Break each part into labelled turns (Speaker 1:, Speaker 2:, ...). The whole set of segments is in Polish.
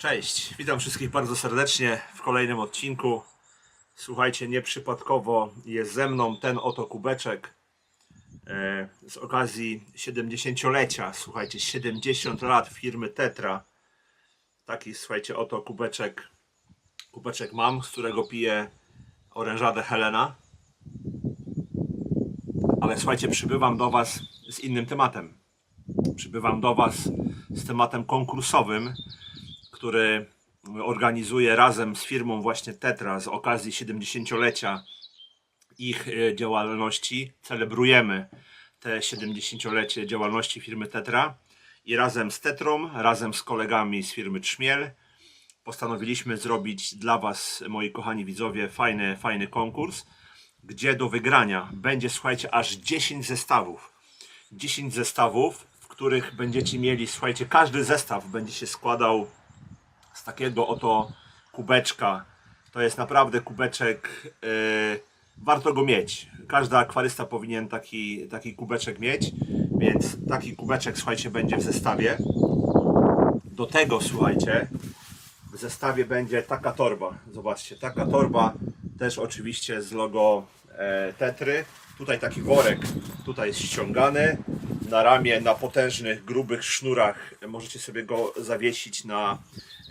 Speaker 1: Cześć, witam wszystkich bardzo serdecznie w kolejnym odcinku. Słuchajcie, nieprzypadkowo jest ze mną ten oto kubeczek e, z okazji 70-lecia. Słuchajcie, 70 lat firmy Tetra. Taki, słuchajcie, oto kubeczek, kubeczek mam, z którego piję orężadę Helena. Ale słuchajcie, przybywam do Was z innym tematem. Przybywam do Was z tematem konkursowym, który organizuje razem z firmą właśnie Tetra z okazji 70-lecia ich e, działalności. Celebrujemy te 70-lecie działalności firmy Tetra i razem z Tetrą, razem z kolegami z firmy Trzmiel postanowiliśmy zrobić dla Was, moi kochani widzowie, fajny, fajny konkurs, gdzie do wygrania będzie, słuchajcie, aż 10 zestawów. 10 zestawów, w których będziecie mieli, słuchajcie, każdy zestaw będzie się składał z takiego oto kubeczka. To jest naprawdę kubeczek, yy, warto go mieć. Każdy akwarysta powinien taki, taki kubeczek mieć, więc taki kubeczek, słuchajcie, będzie w zestawie. Do tego, słuchajcie, w zestawie będzie taka torba. Zobaczcie, taka torba też oczywiście z logo e, Tetry. Tutaj taki worek, tutaj jest ściągany. Na ramię, na potężnych, grubych sznurach możecie sobie go zawiesić na,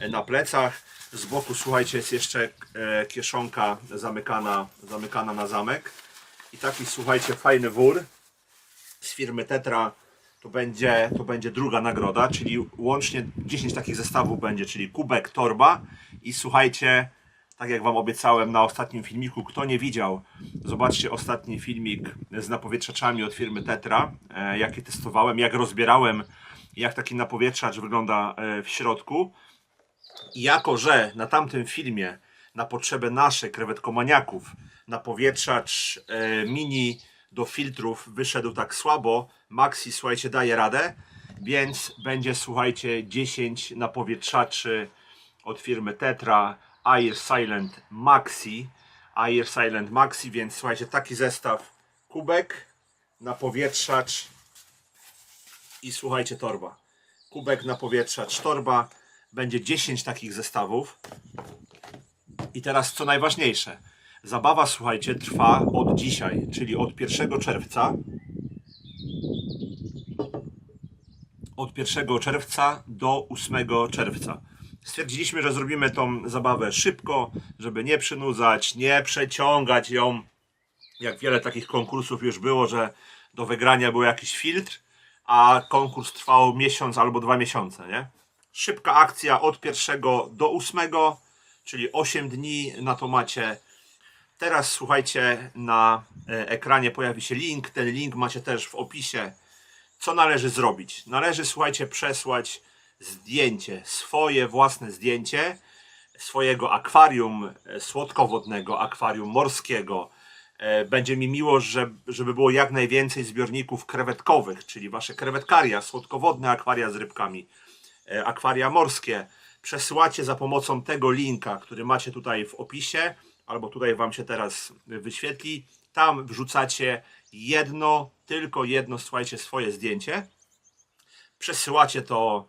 Speaker 1: na plecach. Z boku, słuchajcie, jest jeszcze e, kieszonka zamykana, zamykana na zamek. I taki, słuchajcie, fajny wór z firmy Tetra to będzie, to będzie druga nagroda, czyli łącznie 10 takich zestawów będzie, czyli kubek, torba i słuchajcie, tak jak Wam obiecałem na ostatnim filmiku, kto nie widział, zobaczcie ostatni filmik z napowietrzaczami od firmy Tetra, e, jakie testowałem, jak rozbierałem, jak taki napowietrzacz wygląda e, w środku. I jako, że na tamtym filmie na potrzeby naszych krewetkomaniaków napowietrzacz e, mini do filtrów wyszedł tak słabo, Maxi słuchajcie daje radę, więc będzie słuchajcie 10 napowietrzaczy od firmy Tetra Air Silent Maxi Air Silent Maxi, więc słuchajcie taki zestaw kubek, napowietrzacz i słuchajcie torba. Kubek, napowietrzacz, torba. Będzie 10 takich zestawów. I teraz co najważniejsze. Zabawa, słuchajcie, trwa od dzisiaj, czyli od 1 czerwca. Od 1 czerwca do 8 czerwca. Stwierdziliśmy, że zrobimy tą zabawę szybko, żeby nie przynudzać, nie przeciągać ją. Jak wiele takich konkursów już było, że do wygrania był jakiś filtr, a konkurs trwał miesiąc albo dwa miesiące, nie? Szybka akcja od 1 do 8, czyli 8 dni na to macie. Teraz słuchajcie, na e, ekranie pojawi się link. Ten link macie też w opisie. Co należy zrobić? Należy, słuchajcie, przesłać zdjęcie, swoje własne zdjęcie swojego akwarium e, słodkowodnego, akwarium morskiego. E, Będzie mi miło, że, żeby było jak najwięcej zbiorników krewetkowych, czyli wasze krewetkaria, słodkowodne akwaria z rybkami, akwaria morskie. Przesyłacie za pomocą tego linka, który macie tutaj w opisie, albo tutaj wam się teraz wyświetli. Tam wrzucacie jedno, tylko jedno, słuchajcie, swoje zdjęcie. Przesyłacie to,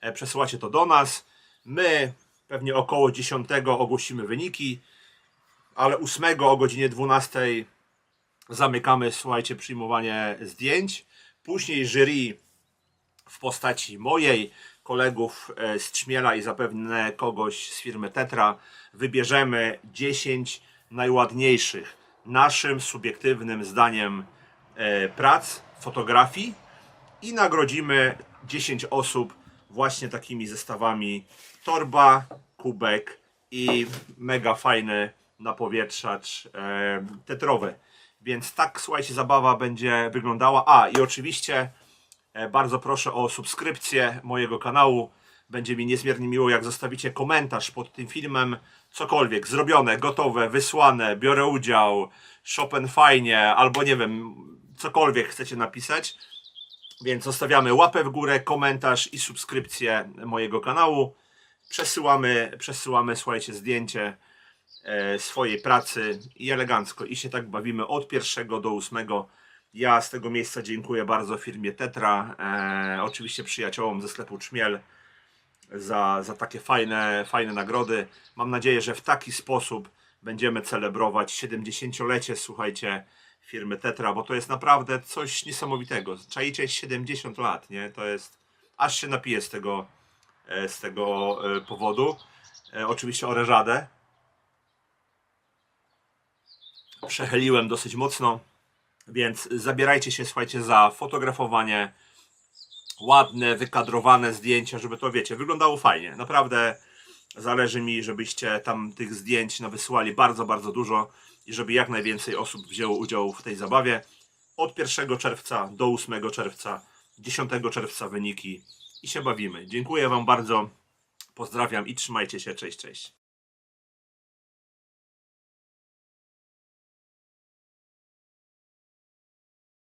Speaker 1: e, przesyłacie to do nas. My pewnie około 10 ogłosimy wyniki, ale 8 o godzinie 12 zamykamy, słuchajcie, przyjmowanie zdjęć. Później jury w postaci mojej, kolegów e, z Trzmiela i zapewne kogoś z firmy Tetra wybierzemy 10 najładniejszych naszym subiektywnym zdaniem e, prac, fotografii i nagrodzimy 10 osób właśnie takimi zestawami torba, kubek i mega fajny napowietrzacz e, tetrowy. Więc tak, słuchajcie, zabawa będzie wyglądała. A i oczywiście bardzo proszę o subskrypcję mojego kanału. Będzie mi niezmiernie miło, jak zostawicie komentarz pod tym filmem. Cokolwiek zrobione, gotowe, wysłane, biorę udział, Chopin fajnie, albo nie wiem, cokolwiek chcecie napisać. Więc zostawiamy łapę w górę, komentarz i subskrypcję mojego kanału. Przesyłamy, przesyłamy słuchajcie, zdjęcie e, swojej pracy i elegancko. I się tak bawimy od pierwszego do ósmego. Ja z tego miejsca dziękuję bardzo firmie Tetra, e, oczywiście przyjaciołom ze sklepu Czmiel za, za takie fajne, fajne nagrody. Mam nadzieję, że w taki sposób będziemy celebrować 70-lecie, słuchajcie, firmy Tetra, bo to jest naprawdę coś niesamowitego. Czajcie 70 lat, nie? To jest, aż się napiję z tego, e, z tego e, powodu. E, Oczywiście orężadę. Przechyliłem dosyć mocno, więc zabierajcie się, słuchajcie, za fotografowanie, ładne, wykadrowane zdjęcia, żeby to, wiecie, wyglądało fajnie. Naprawdę zależy mi, żebyście tam tych zdjęć no, wysłali bardzo, bardzo dużo i żeby jak najwięcej osób wzięło udział w tej zabawie. Od 1 czerwca do 8 czerwca, 10 czerwca wyniki i się bawimy. Dziękuję Wam bardzo, pozdrawiam i trzymajcie się, cześć, cześć.